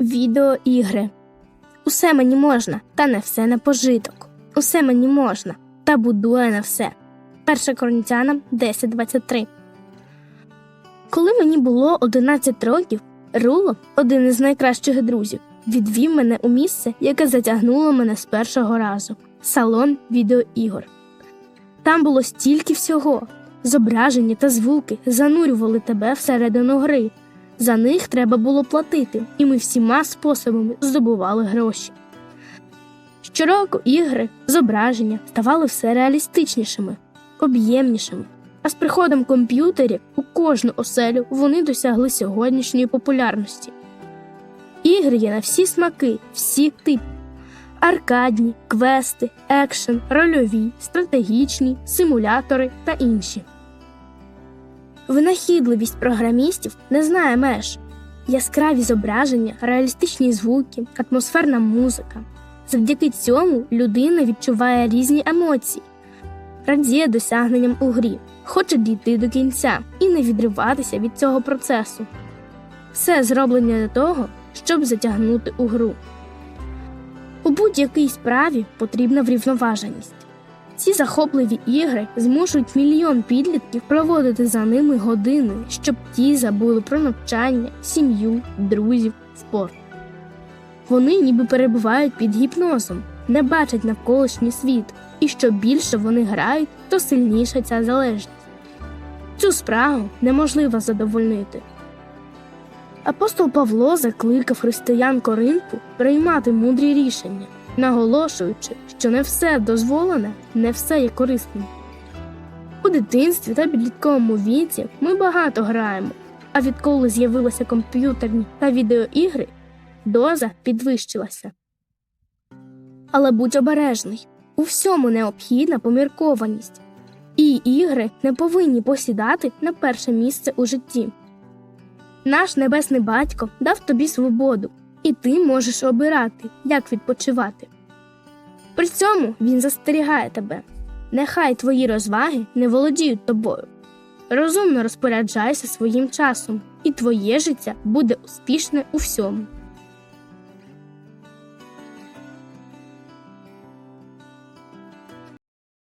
Відеоігри. Усе мені можна, та не все на пожиток. Усе мені можна, та будує на все. Перша Коринтянам 10.23. Коли мені було 11 років, Руло, один із найкращих друзів, відвів мене у місце, яке затягнуло мене з першого разу салон відеоігор. Там було стільки всього. Зображення та звуки занурювали тебе всередину гри. За них треба було платити, і ми всіма способами здобували гроші. Щороку ігри, зображення ставали все реалістичнішими, об'ємнішими, а з приходом комп'ютерів у кожну оселю вони досягли сьогоднішньої популярності. Ігри є на всі смаки, всі типи. Аркадні, квести, екшен, рольові, стратегічні, симулятори та інші. Винахідливість програмістів не знає меж. Яскраві зображення, реалістичні звуки, атмосферна музика. Завдяки цьому людина відчуває різні емоції, радіє досягненням у грі, хоче дійти до кінця і не відриватися від цього процесу. Все зроблено для того, щоб затягнути у гру. У будь-якій справі потрібна врівноваженість. Ці захопливі ігри змушують мільйон підлітків проводити за ними години, щоб ті забули про навчання, сім'ю, друзів, спорт. Вони ніби перебувають під гіпнозом, не бачать навколишній світ, і що більше вони грають, то сильніша ця залежність. Цю справу неможливо задовольнити. Апостол Павло закликав християн Коринфу приймати мудрі рішення, наголошуючи, що не все дозволене, не все є корисним. У дитинстві та підлітковому віці ми багато граємо, а відколи з'явилися комп'ютерні та відеоігри, доза підвищилася. Але будь обережний у всьому необхідна поміркованість, і ігри не повинні посідати на перше місце у житті. Наш небесний батько дав тобі свободу, і ти можеш обирати, як відпочивати. При цьому він застерігає тебе нехай твої розваги не володіють тобою. Розумно розпоряджайся своїм часом, і твоє життя буде успішне у всьому.